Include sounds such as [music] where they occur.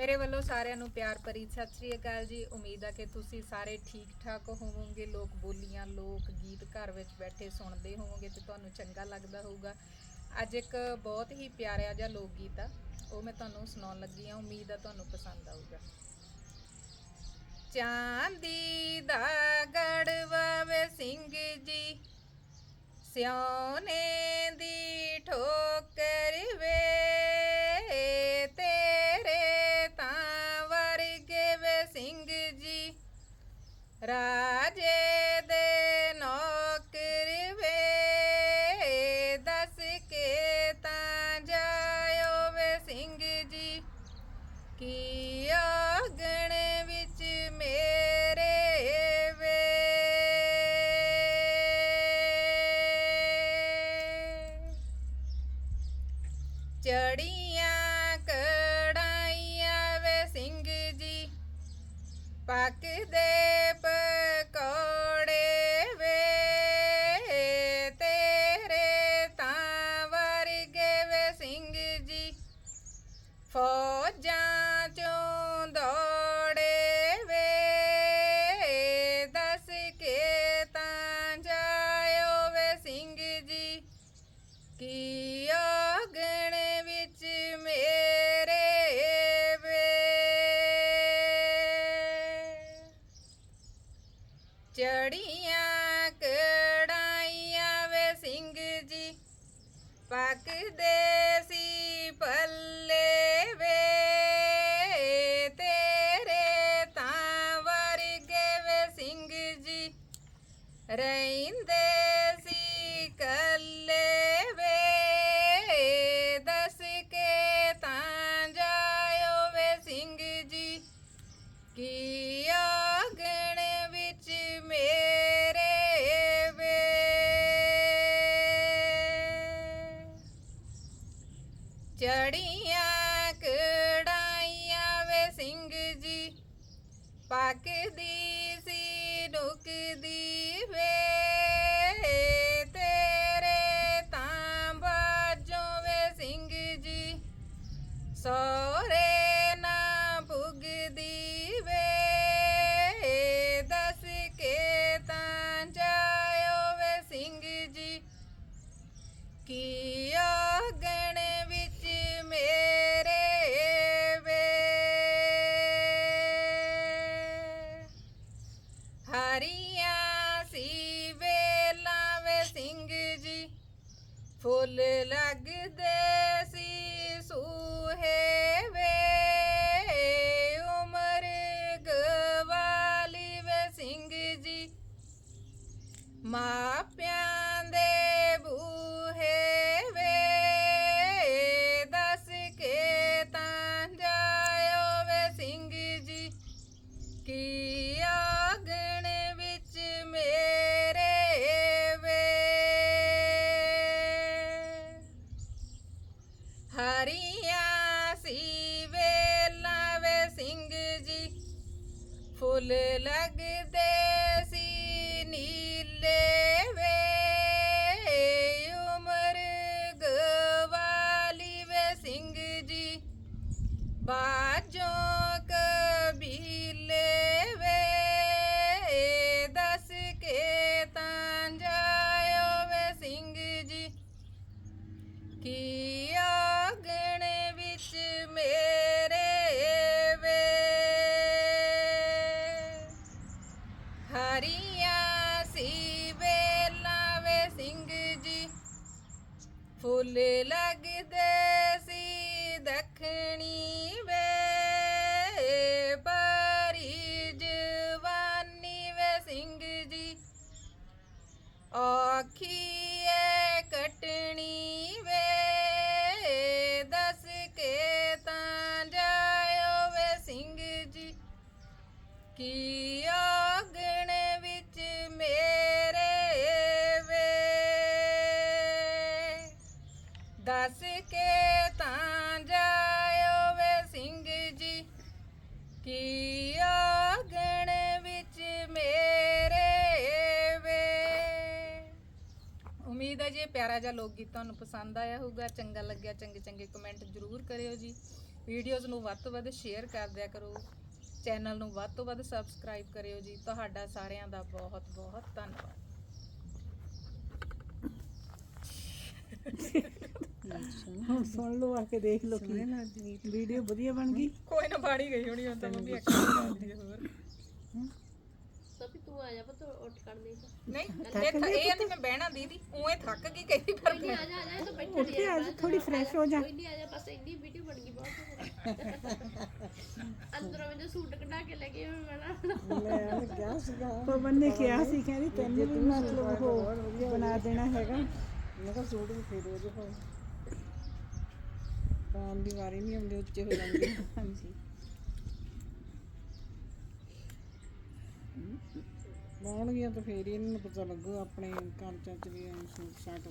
ਮੇਰੇ ਵੱਲੋਂ ਸਾਰਿਆਂ ਨੂੰ ਪਿਆਰ ਭਰੀ ਸਤਿ ਸ੍ਰੀ ਅਕਾਲ ਜੀ। ਉਮੀਦ ਆ ਕਿ ਤੁਸੀਂ ਸਾਰੇ ਠੀਕ ਠਾਕ ਹੋਵੋਗੇ। ਲੋਕ ਬੋਲੀਆਂ, ਲੋਕ ਗੀਤ ਘਰ ਵਿੱਚ ਬੈਠੇ ਸੁਣਦੇ ਹੋਵੋਗੇ ਤੇ ਤੁਹਾਨੂੰ ਚੰਗਾ ਲੱਗਦਾ ਹੋਊਗਾ। ਅੱਜ ਇੱਕ ਬਹੁਤ ਹੀ ਪਿਆਰਾ ਜਿਹਾ ਲੋਕ ਗੀਤ ਆ। ਉਹ ਮੈਂ ਤੁਹਾਨੂੰ ਸੁਣਾਉਣ ਲੱਗੀ ਆ ਉਮੀਦ ਆ ਤੁਹਾਨੂੰ ਪਸੰਦ ਆਊਗਾ। ਚਾਂਦੀ ਦਾ ਗੜਵਾ ਵੇ ਸਿੰਘ ਜੀ, ਸਿਆਣੇ ਦੀ ਠੋਕਰ ਰਾਜੇ ਦੇ ਨੌਕਰ ਵੇ ਦੱਸ ਕੇ ਤਾਂ ਜਾਇਓ ਵੇ ਸਿੰਘ ਜੀ। ਕੀ ਆਗਣ ਵਿੱਚ ਮੇਰੇ ਵੇ? ਚੜੀਆਂ ਚੜੀਆਂ ਕੜਾਈਆਂ ਵੇ ਸਿੰਘ ਜੀ? ਪੱਕਦੇ ਚੜੀਆਂ ਲੱਗਦੇ ਸੀ ਨੀਲੇ ਵੇ ਉਮਰ ਗਵਾਲੀ ਵੇ ਸਿੰਘ ਜੀ। ਬਾਜੋ ਲੱਗਦੇ ਸੀ ਦੱਖਣੀ ਵੇ ਪਰੀ ਜਵਾਨੀ ਵੇ ਸਿੰਘ ਜੀ। ਔਖੀ ਕਟਣੀ ਵੇ, ਦੱਸ ਕੇ ਤਾਂ ਜਾਇਓ ਵੇ ਸਿੰਘ ਜੀ। ਕੀ ਦੱਸ ਕੇ ਤਾਂ ਜਾਇਓ ਵੇ ਸਿੰਘ ਜੀ। ਕੀ ਆਗਣ ਵਿੱਚ ਮੇਰੇ ਵੇ? ਉਮੀਦ ਹੈ ਜੀ ਪਿਆਰਾ ਜਿਹਾ ਲੋਕ ਗੀਤ ਤੁਹਾਨੂੰ ਪਸੰਦ ਆਇਆ ਹੋਊਗਾ, ਚੰਗਾ ਲੱਗਿਆ, ਚੰਗੇ ਚੰਗੇ ਕਮੈਂਟ ਜ਼ਰੂਰ ਕਰਿਓ ਜੀ। ਵੀਡੀਓਜ਼ ਨੂੰ ਵੱਧ ਤੋਂ ਵੱਧ ਸ਼ੇਅਰ ਕਰ ਦਿਆ ਕਰੋ। ਚੈਨਲ ਨੂੰ ਵੱਧ ਤੋਂ ਵੱਧ ਸਬਸਕ੍ਰਾਈਬ ਕਰਿਓ ਜੀ। ਤੁਹਾਡਾ ਸਾਰਿਆਂ ਦਾ ਬਹੁਤ ਬਹੁਤ ਧੰਨਵਾਦ। ਹੁਣ ਸੁਣ ਲਓ ਆ ਕੇ ਦੇਖ ਲਓ ਕੀ ਵੀਡੀਓ ਵਧੀਆ ਬਣ ਗਈ। ਕੋਈ ਨਾ ਬਾੜੀ ਗਈ ਹੋਣੀ ਹੁਣ ਤਾਂ ਮੰਮੀ ਐਕਸ਼ਨ ਕਰਦੀ ਹੈ ਹੋਰ। ਸਭੀ ਤੂੰ ਆ ਜਾ ਪੁੱਤ ਉੱਠ ਕਰ ਦੇ ਨਹੀਂ ਇਹ ਥ- ਇਹ ਆਂਦੀ ਮੈਂ ਬਹਿਣਾ ਦੀਦੀ ਉਵੇਂ ਥੱਕ ਗਈ ਕਹਿੰਦੀ ਪਰ ਨਹੀਂ ਆ ਜਾ ਆ ਜਾ ਇਹ ਤਾਂ ਬੈਠਾ ਉੱਠ ਕੇ ਅੱਜ ਥੋੜੀ ਫਰੈਸ਼ ਹੋ ਜਾ। ਕੋਈ ਨਹੀਂ ਆ ਜਾ ਬਸ ਇੰਨੀ ਵੀਡੀਓ ਬਣ ਗਈ ਬਹੁਤ ਅੰਦਰੋਂ ਮੈਨੂੰ ਸੂਟ ਕਢਾ ਕੇ ਲੈ ਕੇ ਮੈਂ ਬਣਾ ਪਵਨ ਨੇ ਕਿਹਾ ਸੀ ਕਹਿੰਦੀ ਤੈਨੂੰ ਵੀ ਮਤਲਬ ਬਣਾ ਦੇਣਾ ਹੈਗਾ। ਮੈਂ ਕਿਹਾ ਸੂਟ ਵੀ ਫੇਰ ਹੋ ਜੇ ਪਾਉਣ ਦੀ ਵਾਰੀ ਨਹੀਂ ਆਉਂਦੀ ਉੱਚੇ ਹੋ ਜਾਂਦੇ [laughs] ਹਾਂਜੀ। ਪਾਉਣਗੀਆਂ ਤਾਂ ਫੇਰ ਹੀ ਇਹਨਾਂ ਨੂੰ ਪਤਾ ਲੱਗੂ ਆਪਣੇ ਘਰ ਚ ਵੀ ਸੂਟ ਸਾਟ